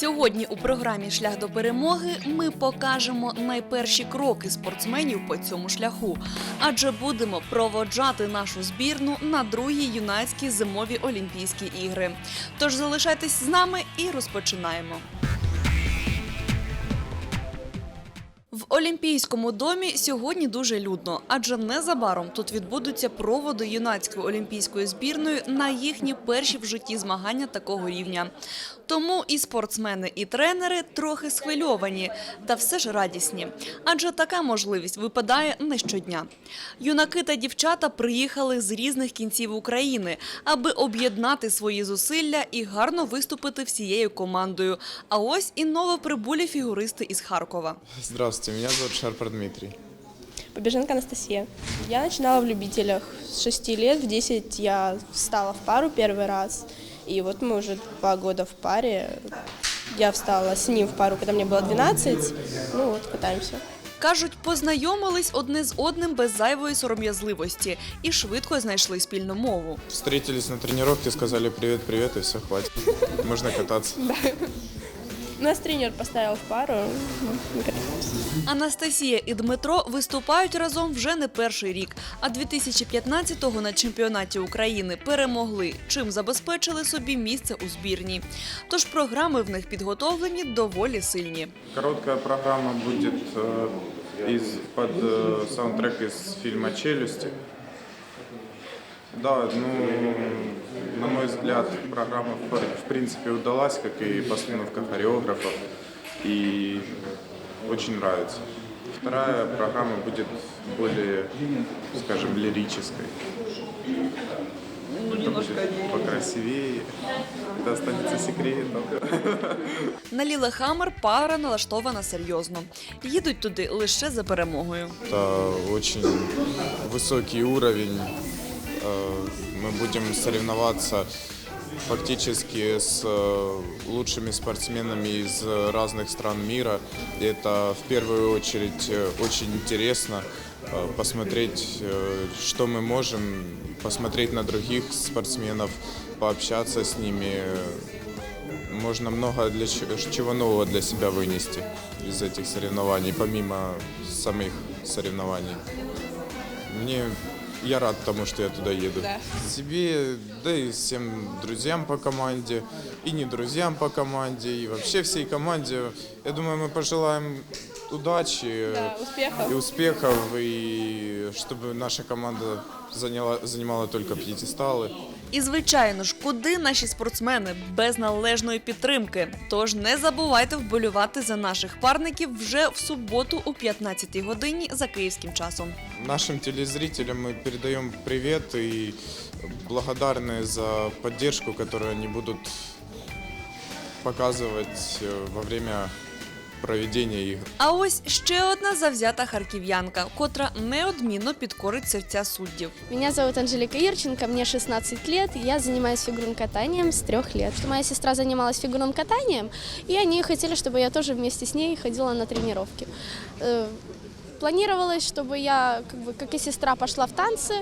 Сьогодні у програмі Шлях до перемоги ми покажемо найперші кроки спортсменів по цьому шляху, адже будемо проводжати нашу збірну на другі юнацькі зимові Олімпійські ігри. Тож залишайтесь з нами і розпочинаємо. В Олімпійському домі сьогодні дуже людно, адже незабаром тут відбудуться проводи юнацької олімпійської збірної на їхні перші в житті змагання такого рівня. Тому і спортсмени, і тренери трохи схвильовані, та все ж радісні, адже така можливість випадає не щодня. Юнаки та дівчата приїхали з різних кінців України, аби об'єднати свої зусилля і гарно виступити всією командою. А ось і новоприбулі фігуристи із Харкова. Здравствуйте, меня зовут Шарпар Дмитрий. Побеженко Анастасия. Я начинала в любителях с 6 лет. В 10 я встала в пару первый раз. И вот мы уже два года в паре. Я встала с ним в пару, когда мне было 12. Ну вот, катаемся. Кажуть, познайомились одне з одним без зайвої сором'язливості і швидко знайшли спільну мову. Встретились на тренировке, сказали привет-привет и все, хватит. Можно кататься. Нас тренер поставил в пару. ну, мы катаемся. Анастасія і Дмитро виступають разом вже не перший рік, а 2015-го на чемпіонаті України перемогли, чим забезпечили собі місце у збірні. Тож програми в них підготовлені доволі сильні. Короткая программа будет э, из, под э, саундтрек из фильма «Челюсти». Да, ну, на мой взгляд, программа в, в принципе удалась, как и постановка хореографов, и очень нравится. Вторая программа будет более, скажем, лирической. Это будет покрасивее. Это останется секретом. На Лілехаммер пара налаштована серйозно. Їдуть туди лише за перемогою. Это очень высокий уровень. Э, Мы будем соревноваться фактически с э, лучшими спортсменами из разных стран мира. И это в первую очередь э, очень интересно посмотреть, что мы можем, посмотреть на других спортсменов, пообщаться с ними. Можно много для чего нового для себя вынести из этих соревнований, помимо самих соревнований. Мне я рад тому, что я туда еду. Себе, да и всем друзьям по команде, и не друзьям по команде, и вообще всей команде. Я думаю, мы пожелаем удачи Да, успехов. и успехов, и чтобы наша команда заняла, занимала только пьедесталы. І звичайно ж, куди наші спортсмени без належної підтримки. Тож не забувайте вболювати за наших парників вже в суботу о 15 годині за київським часом. Нашим телезрителям мы передаем привет и благодарны за поддержку, которую они будут показывать э, во время проведения игр. А ось ще одна завзята харків'янка, котра неодмінно підкорить серця суддів. Меня зовут Анжелика Ирченко, мне 16 лет, и я занимаюсь фигурным катанием с трех лет. Моя сестра занималась фигурным катанием, и они хотели, чтобы я тоже вместе с ней ходила на тренировки. Э, Планировалось, чтобы я, как, бы, как и сестра, пошла в танцы.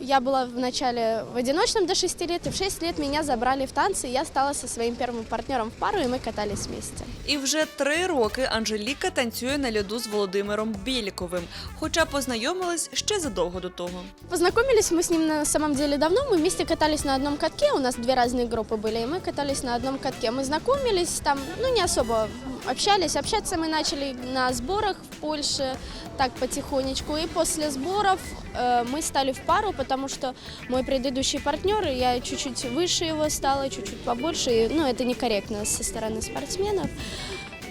Я была вначале в одиночном до 6 лет, и в 6 лет меня забрали в танцы, и я стала со своим первым партнером в пару, и мы катались вместе. І вже три роки Анжеліка танцює на льоду з Володимиром Біліковим, хоча познайомились ще задовго до того. Познакомились мы с ним на самом деле давно. Мы вместе катались на одном катке. У нас две разные группы были, и мы катались на одном катке. Мы знакомились там, ну не особо общались. Общаться мы начали на сборах в Польше, так потихонечку. И после сборов э, мы стали в пару, потому что мой предыдущий партнер, я чуть-чуть выше его стала, чуть-чуть побольше. И, ну, это некорректно со стороны спортсменов.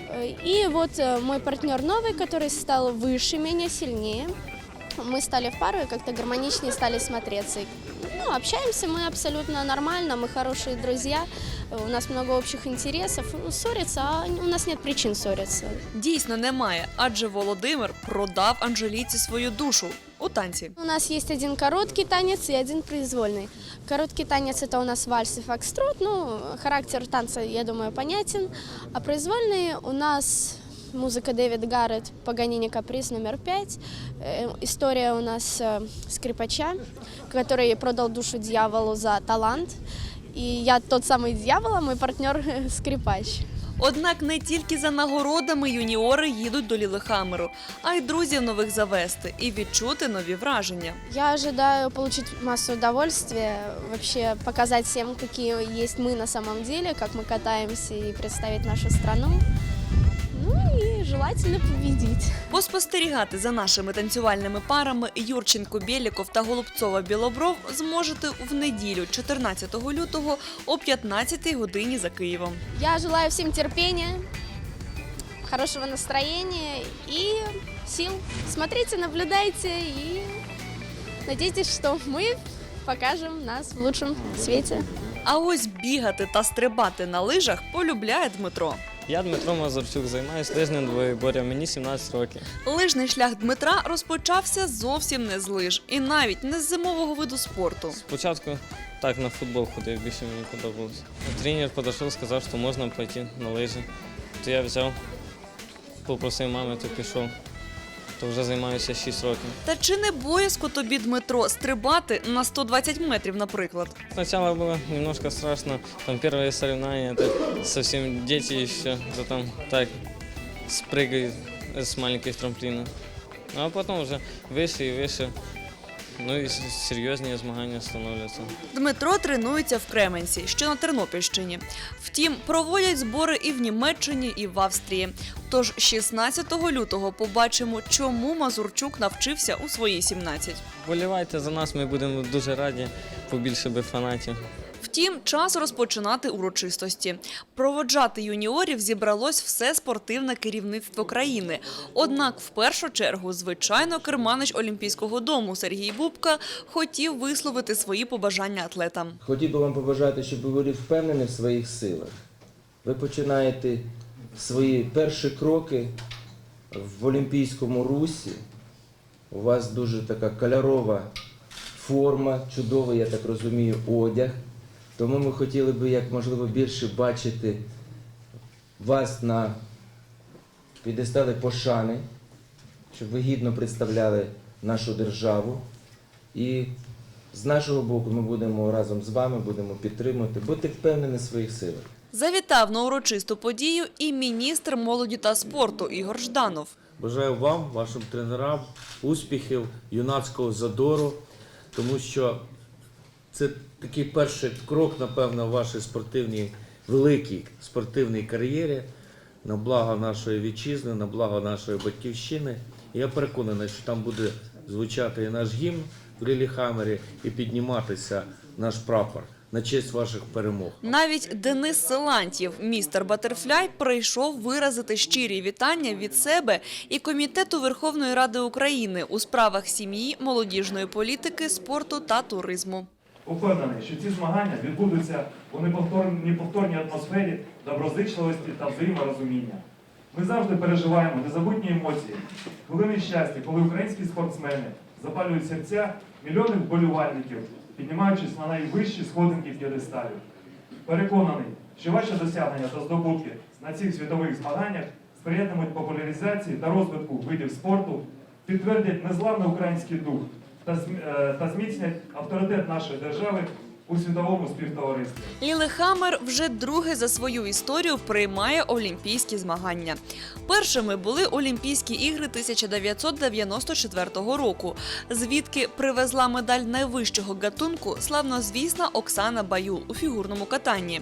Э, И вот э, мой партнер новый, который стал выше меня, сильнее, мы стали в пару и как-то гармоничнее стали смотреться. И, Ну, общаемся мы абсолютно нормально, мы хорошие друзья, э, у нас много общих интересов. Ну, Ссориться, а у нас нет причин ссориться. Дійсно немає, адже Володимир продав Анжеліці свою душу у танці. У нас есть один короткий танец и один произвольный. Короткий танец это у нас вальс и фокстрот, ну, характер танца, я думаю, понятен. А произвольный у нас музыка Дэвид Гаррет, Паганини Каприз номер пять. Э, История у нас э, скрипача, который продал душу дьяволу за талант. И я тот самый дьявол, а мой партнер скрипач. Однак не тільки за нагородами юніори їдуть до Лілехамеру, а й друзів нових завести і відчути нові враження. Я ожидаю получить массу удовольствия, вообще показать всем, какие есть мы на самом деле, как мы катаемся и представить нашу страну. Ну и желательно победить. Поспостерігати за нашими танцювальними парами Юрченко Бєліков та Голубцова Білобров зможете в неділю, 14 лютого о 15 годині за Києвом. Я желаю всем терпения, хорошего настроения и сил. Смотрите, наблюдайте и надейтесь, что мы покажем нас в лучшем свете. А ось бігати та стрибати на лижах полюбляє Дмитро. Я Дмитро Мазурчук, займаюся лижним двоєбор'ям, мені 17 років. Лижний шлях Дмитра розпочався зовсім не з лиж і навіть не з зимового виду спорту. Спочатку так на футбол ходив, більше мені подобалося. Тренер підійшов, сказав, що можна пойти на лижі. То я взяв, попросив мами, то пішов. То вже займаюся 6 років. Та чи не боязко тобі, Дмитро, стрибати на 120 метрів, наприклад? Сначала было немножко страшно, там первые соревнования, это совсем дети еще, то там так спрыгают с маленьких трамплинов. Ну, а потом уже выше и выше, ну і серйозні змагання становляться. Дмитро тренується в Кременці, що на Тернопільщині. Втім, проводять збори і в Німеччині, і в Австрії. Тож 16 лютого побачимо, чому Мазурчук навчився у свої 17. Болівайте за нас, ми будемо дуже раді, побільше би фанатів. Втім, час розпочинати урочистості. Проводжати юніорів зібралось все спортивне керівництво країни. Однак, в першу чергу, звичайно, керманич Олімпійського дому Сергій Бубка хотів висловити свої побажання атлетам. Хотів би вам побажати, щоб ви були впевнені в своїх силах. Ви починаєте свої перші кроки в олімпійському русі. У вас дуже така кольорова форма, чудовий, я так розумію, одяг. Тому ми хотіли би як можливо більше бачити вас на підестали пошани, щоб ви гідно представляли нашу державу. І з нашого боку ми будемо разом з вами, будемо підтримувати, будьте впевнені в своїх силах. Завітав на урочисту подію і міністр молоді та спорту Ігор Жданов. Бажаю вам, вашим тренерам, успіхів, юнацького задору, тому що це такий перший крок, напевно, в вашій спортивній, великій спортивній кар'єрі на благо нашої вітчизни, на благо нашої батьківщини. Я переконаний, що там буде звучати і наш гімн в Ліліхамері, і підніматися наш прапор на честь ваших перемог. Навіть Денис Силантьєв, містер Батерфляй, прийшов виразити щирі вітання від себе і комітету Верховної Ради України у справах сім'ї, молодіжної політики, спорту та туризму. Упевнений, що ці змагання відбудуться у неповтор- неповторній атмосфері доброзичливості та взаєморозуміння. Ми завжди переживаємо незабутні емоції, хвилини щастя, коли українські спортсмени запалюють серця мільйонів вболівальників, піднімаючись на найвищі сходинки п'єдесталів. Переконаний, що ваші досягнення та здобутки на цих світових змаганнях сприятимуть популяризації та розвитку видів спорту, підтвердять незламний український дух та е, зміцнять авторитет нашої держави у світовому співтоваристві. Лілехаммер вже друге за свою історію приймає олімпійські змагання. Першими були Олімпійські ігри 1994 року, звідки привезла медаль найвищого гатунку славнозвісна Оксана Баюл у фігурному катанні.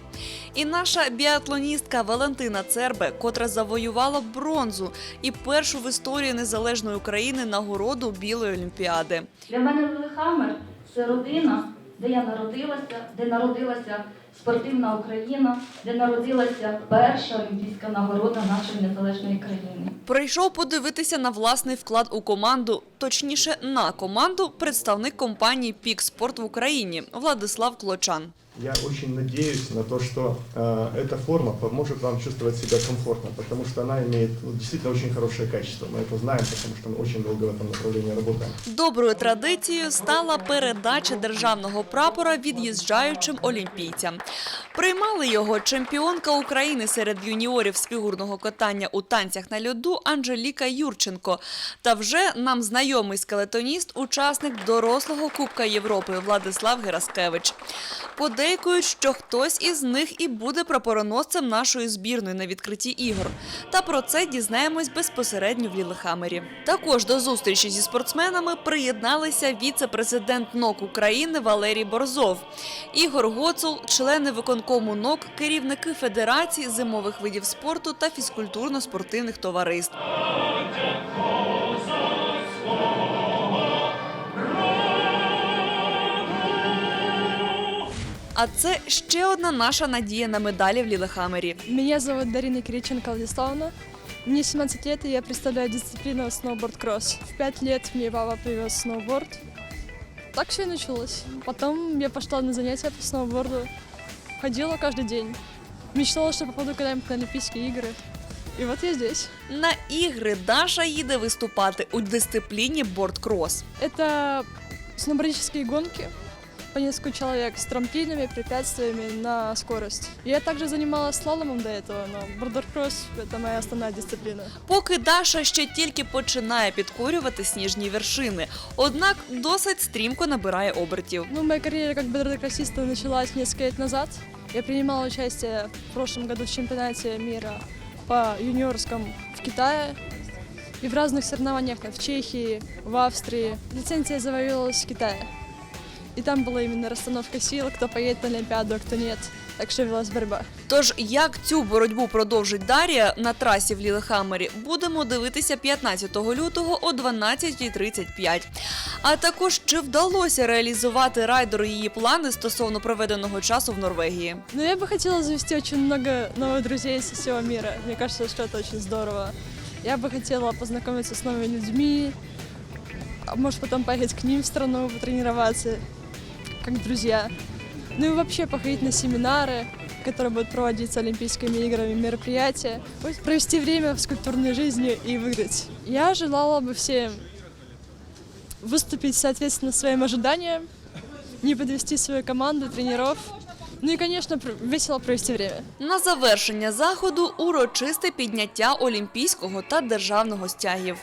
І наша біатлоністка Валентина Цербе, котра завоювала бронзу і першу в історії незалежної України нагороду Білої олімпіади. Для мене Лилихаммер – це родина, де я народилася, де народилася спортивна Україна, де народилася перша олімпійська нагорода нашої незалежної країни. Прийшов подивитися на власний вклад у команду, точніше на команду, представник компанії Пік Спорт в Україні Владислав Клочан Я очень надеюсь на то, что э, эта форма поможет вам чувствовать себя комфортно, потому что она имеет ну, действительно очень хорошее качество. Мы это знаем, потому что мы очень долго в этом направлении работаем. Доброю традицією стала передача державного прапора від'їжджаючим олімпійцям. Приймали його чемпіонка України серед юніорів з фігурного катання у танцях на льоду Анжеліка Юрченко. Та вже нам знайомий скелетоніст, учасник дорослого Кубка Європи Владислав Гераскевич. По подейкують, що хтось із них і буде прапороносцем нашої збірної на відкритті ігор. Та про це дізнаємось безпосередньо в Лілехамері. Також до зустрічі зі спортсменами приєдналися віце-президент НОК України Валерій Борзов, Ігор Гоцул, члени виконкому НОК, керівники Федерації зимових видів спорту та фізкультурно-спортивних товариств. А це ще одна наша надія на медалі в Лілехамері. Меня зовут Дарина Кириченко Владиславовна. Мне 17 лет, и я представляю дисциплину сноуборд-кросс. В 5 лет мне папа привез сноуборд. Так все и началось. Потом я пошла на занятия по сноуборду. Ходила каждый день. Мечтала, что попаду когда-нибудь на Олимпийские игры. И вот я здесь. На ігри Даша їде виступати у дисципліні бордкрос. Это сноубордические гонки по несколько человек с трамплинами, препятствиями на скорость. Я также занималась слаломом до этого, но бордер-кросс — это моя основная дисциплина. Поки Даша ще тільки починає підкорювати сніжні вершини, однак досить стрімко набирає обертів. Ну, моя карьера как бордер-кроссиста началась несколько лет назад. Я принимала участие в прошлом году в чемпионате мира по юниорскому в Китае и в разных соревнованиях там, в Чехии, в Австрии. Лицензия завоевалась в Китае. И там была именно расстановка сил, кто поедет на Олимпиаду, а кто нет. Так что велась борьба. Тож як цю боротьбу продовжить Дар'я на трасі в Лілехамері, будемо дивитися 15 лютого о 12.35. А також чи вдалося реалізувати райдеру її плани стосовно проведеного часу в Норвегії. Но я бы хотела завести очень много новых друзей со всего мира. Мне кажется, что это очень здорово. Я бы хотела познакомиться с новыми людьми, а может потом поехать к ним в страну, потренироваться, как друзья. Ну и вообще походить на семинары, которые будут проводиться Олимпийскими играми, мероприятия. Пусть Провести время в скульптурной жизни и выиграть. Я желала бы всем выступить соответственно своим ожиданиям, не подвести свою команду, тренеров. Ну и, конечно, пр- весело провести время. На завершення заходу урочисте підняття олімпійського та державного стягів.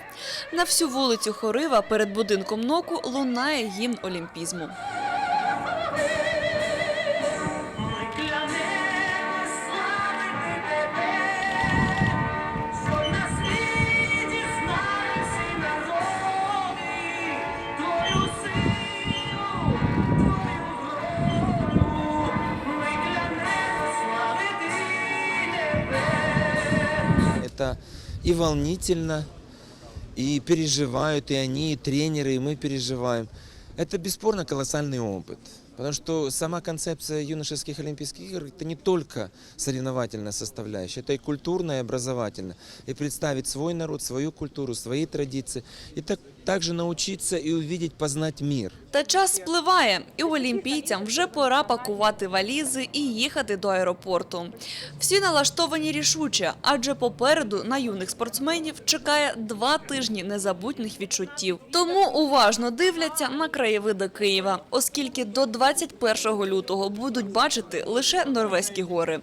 На всю вулицю Хорива перед будинком НОКу лунає гімн олімпізму. и волнительно, и переживают и они, и тренеры, и мы переживаем. Это бесспорно колоссальный опыт. Потому что сама концепция юношеских Олимпийских игр это не только соревновательная составляющая, это и культурная, и образовательная. И представить свой народ, свою культуру, свои традиции. И так, также научиться и увидеть, познать мир. Та час спливає, і олімпійцям вже пора пакувати валізи і їхати до аеропорту. Всі налаштовані рішуче, адже попереду на юних спортсменів чекає два тижні незабутніх відчуттів. Тому уважно дивляться на краєвиди Києва, оскільки до 21 лютого будуть бачити лише Норвезькі гори.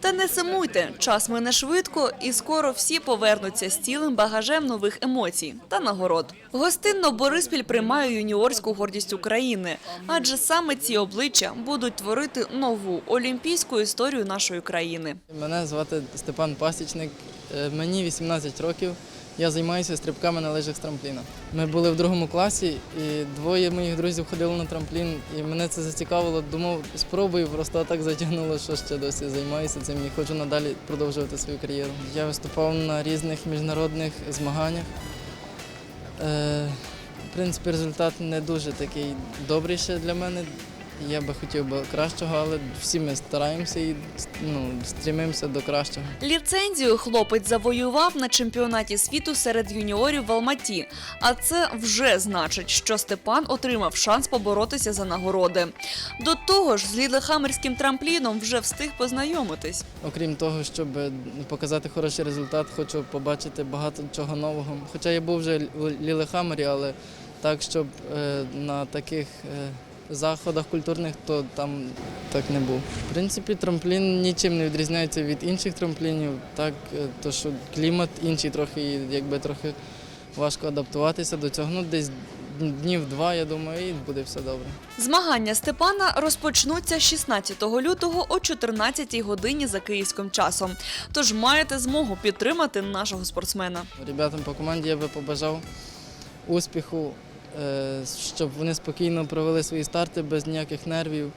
Та не сумуйте, час мине швидко, і скоро всі повернуться з цілим багажем нових емоцій та нагород. Гостинно Бориспіль приймає юніорську гордість України, адже саме ці обличчя будуть творити нову олімпійську історію нашої країни. Мене звати Степан Пасічник, е, мені 18 років. Я займаюся стрибками на лижах з трампліна. Ми були в другому класі, і двоє моїх друзів ходили на трамплін, і мене це зацікавило. Думав, спробую, просто так затягнуло, що ще досі займаюся цим і хочу надалі продовжувати свою кар'єру. Я виступав на різних міжнародних змаганнях. Е, в принципі, результат не дуже такий добрий для мене. Я би хотів би кращого, але всі ми стараємося і ну, стрімимося до кращого. Ліцензію хлопець завоював на чемпіонаті світу серед юніорів в Алматі. А це вже значить, що Степан отримав шанс поборотися за нагороди. До того ж, з лілехамерським трампліном вже встиг познайомитись. Окрім того, щоб показати хороший результат, хочу побачити багато чого нового. Хоча я був вже в Лілехамері, але так, щоб е, на таких е, заходах культурних, то там так не був. В принципі, трамплін нічим не відрізняється від інших трамплінів, так, е, то що клімат інший трохи, якби трохи важко адаптуватися до цього. Ну, десь днів два, я думаю, і буде все добре. Змагання Степана розпочнуться 16 лютого о 14 годині за київським часом. Тож маєте змогу підтримати нашого спортсмена. Ребятам по команді я би побажав успіху, щоб вони спокійно провели свої старти без ніяких нервів.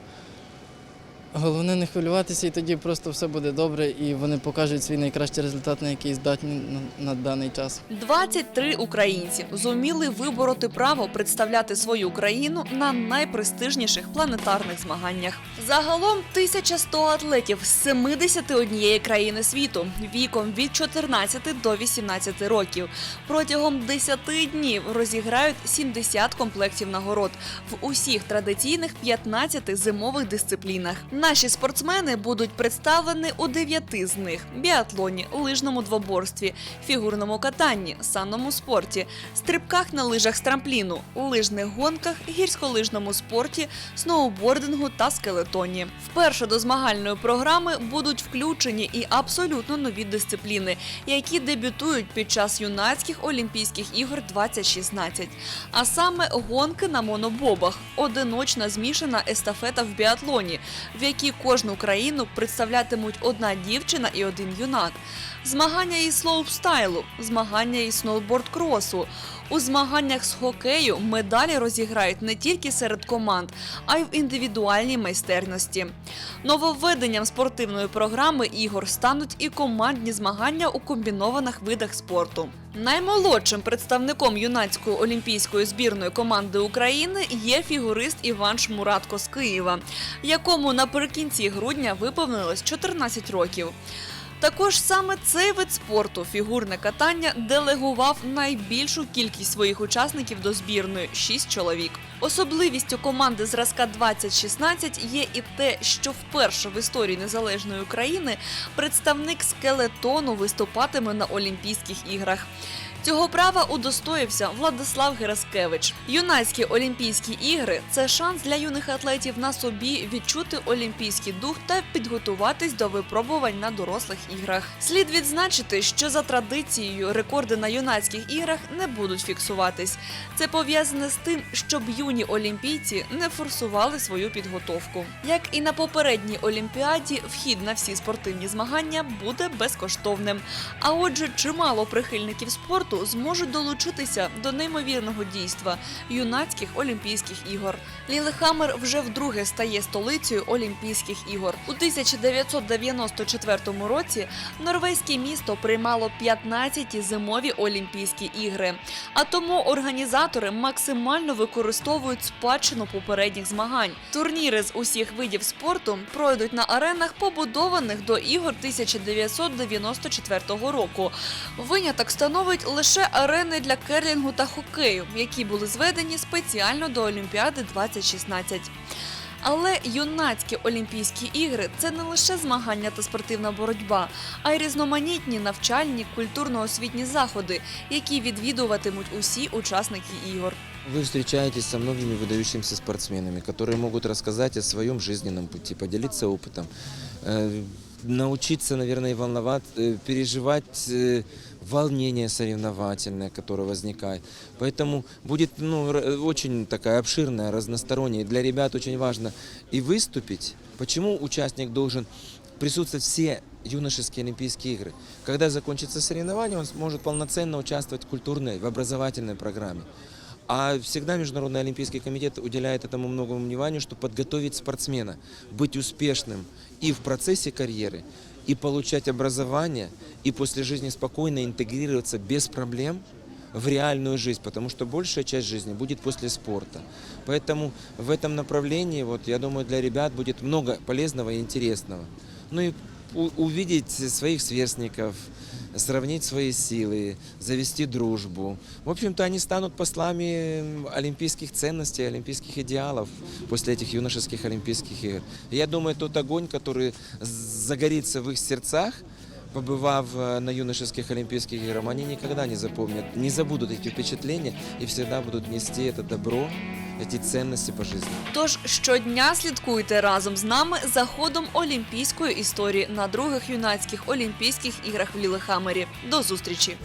Головне не хвилюватися, і тоді просто все буде добре, і вони покажуть свій найкращий результат, на який здатні на, даний час. 23 українці зуміли вибороти право представляти свою країну на найпрестижніших планетарних змаганнях. Загалом 1100 атлетів з 71 країни світу віком від 14 до 18 років протягом 10 днів розіграють 70 комплектів нагород в усіх традиційних 15 зимових дисциплінах. Наші спортсмени будуть представлені у 9 з них: біатлоні, лижному двоборстві, фігурному катанні, санному спорті, стрибках на лижах з трампліну, лижних гонках, гірськолижному спорті, сноубордингу та скелетоні. Вперше до змагальної програми будуть включені і абсолютно нові дисципліни, які дебютують під час юнацьких Олімпійських ігор 2016. А саме гонки на монобобах, одиночна змішана естафета в біатлоні, в якій кожну країну представлятимуть одна дівчина і один юнак. Змагання із слоупстайлу, змагання із сноуборд-кросу. У змаганнях з хокею медалі розіграють не тільки серед команд, а й в індивідуальній майстерності. Нововведенням спортивної програми ігор стануть і командні змагання у комбінованих видах спорту. Наймолодшим представником юнацької олімпійської збірної команди України є фігурист Іван Шмуратко з Києва, якому наприкінці грудня виповнилось 14 років. Також саме цей вид спорту фігурне катання делегував найбільшу кількість своїх учасників до збірної 6 чоловік. Особливістю команди зразка 2016 є і те, що вперше в історії незалежної України представник скелетону виступатиме на Олімпійських іграх. Цього права удостоївся Владислав Гераскевич. Юнацькі Олімпійські ігри це шанс для юних атлетів на собі відчути олімпійський дух та підготуватись до випробувань на дорослих іграх. Слід відзначити, що за традицією рекорди на юнацьких іграх не будуть фіксуватись. Це пов'язане з тим, щоб юні олімпійці не форсували свою підготовку. Як і на попередній олімпіаді, вхід на всі спортивні змагання буде безкоштовним. А отже, чимало прихильників спорту зможуть долучитися до неймовірного дійства юнацьких Олімпійських ігор. Лілехамер вже вдруге стає столицею Олімпійських ігор. У 1994 році норвезьке місто приймало 15 зимові Олімпійські ігри. А тому організатори максимально використовують спадщину попередніх змагань. Турніри з усіх видів спорту пройдуть на аренах, побудованих до ігор 1994 року. Виняток становить лише арени для керлінгу та хокею, які були зведені спеціально до Олімпіади 2016. Але юнацькі Олімпійські ігри це не лише змагання та спортивна боротьба, а й різноманітні навчальні культурно-освітні заходи, які відвідуватимуть усі учасники ігор. Вы встречаетесь со многими выдающимися спортсменами, которые могут рассказать о своем жизненном пути, поделиться опытом, э, научиться, наверное, волновать, э, переживать э, волнение соревновательное, которое возникает. Поэтому будет ну, очень такая обширная, разносторонняя. Для ребят очень важно и выступить. Почему участник должен присутствовать все юношеские Олимпийские игры? Когда закончится соревнование, он сможет полноценно участвовать в культурной, в образовательной программе. А всегда Международный Олимпийский комитет уделяет этому много внимания, чтобы подготовить спортсмена, быть успешным и в процессе карьеры, и получать образование, и после жизни спокойно интегрироваться без проблем в реальную жизнь, потому что большая часть жизни будет после спорта. Поэтому в этом направлении, вот, я думаю, для ребят будет много полезного и интересного. Ну и увидеть своих сверстников, сравнить свои силы, завести дружбу. В общем-то, они станут послами олимпийских ценностей, олимпийских идеалов после этих юношеских олимпийских игр. Я думаю, тот огонь, который загорится в их сердцах, побывав э, на юношеских олимпийских играх, они никогда не запомнят, не забудут эти впечатления и всегда будут нести это добро, эти ценности по жизни. Тож щодня слідкуйте разом з нами за ходом олімпійської історії на других юнацьких олімпійських іграх в Лілехамері. До зустрічі!